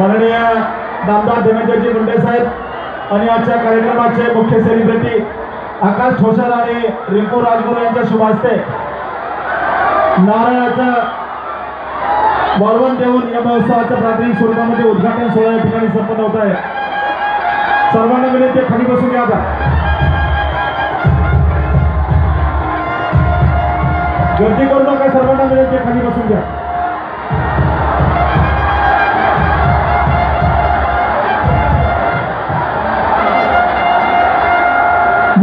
माननीय दामदार देवेंद्रजी मुंडे साहेब आणि आजच्या कार्यक्रमाचे मुख्य सेलिब्रिटी आकाश ठोशाल आणि रिंकू राजगुरु यांच्या शुभ हस्ते नारळाचं वळवण देऊन या महोत्सवाच्या प्राथमिक स्वरूपामध्ये उद्घाटन सोहळा या ठिकाणी संपन्न होत आहे. सर्वांना विनंती खाली बसून घ्या गर्दी करू नका सर्वांना विनंती खाली बसून घ्या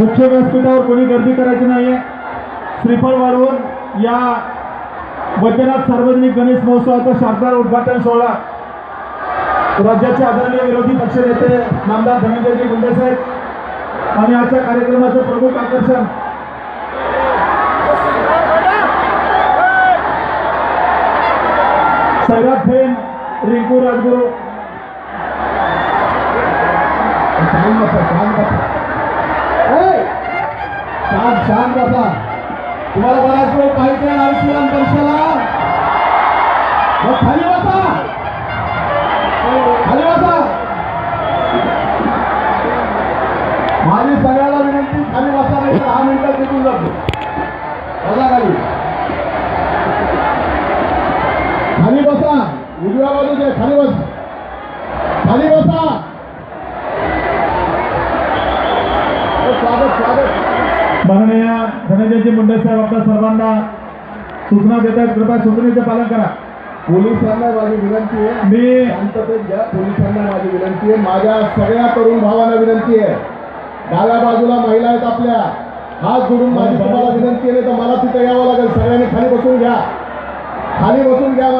मुख्य व्यासपीठावर कोणी गर्दी करायची नाहीये. श्रीफळ वाढवून या वैद्यनाथ सार्वजनिक गणेश महोत्सवाचा शानदार उद्घाटन सोहळा राज्याचे आदरणीय विरोधी पक्षनेते नामदार धनंजयजी गुंडे साहेब आणि आजच्या कार्यक्रमाचं प्रमुख आकर्षण सैराट फेन रिंकू राजगुरू. छान कसा बसा. तुम्हाला बराच वेळ पाहिजे आहे परीक्षेला. मग खाली बसा. खाली बसा. माझी सगळ्याला विनंती खाली बसा नाही दहा मिनिटात निघून जातो बसा खाली. खाली बसा. उजव्या बाजूचे खाली बस. माननीय धनंजयजी मुंडे साहेब आपल्या सर्वांना सूचना देत आहेत कृपया सूचनेचे पालन करा. पोलिसांना माझी विनंती आहे. मी शांततेत घ्या. पोलिसांना माझी विनंती आहे. माझ्या सगळ्या तरुण भावांना विनंती आहे. डाव्या बाजूला महिला आहेत आपल्या. हात जोडून माझी तुम्हाला विनंती आहे तर मला तिथे यावं लागेल. सगळ्यांनी खाली बसून घ्या. खाली बसून घ्या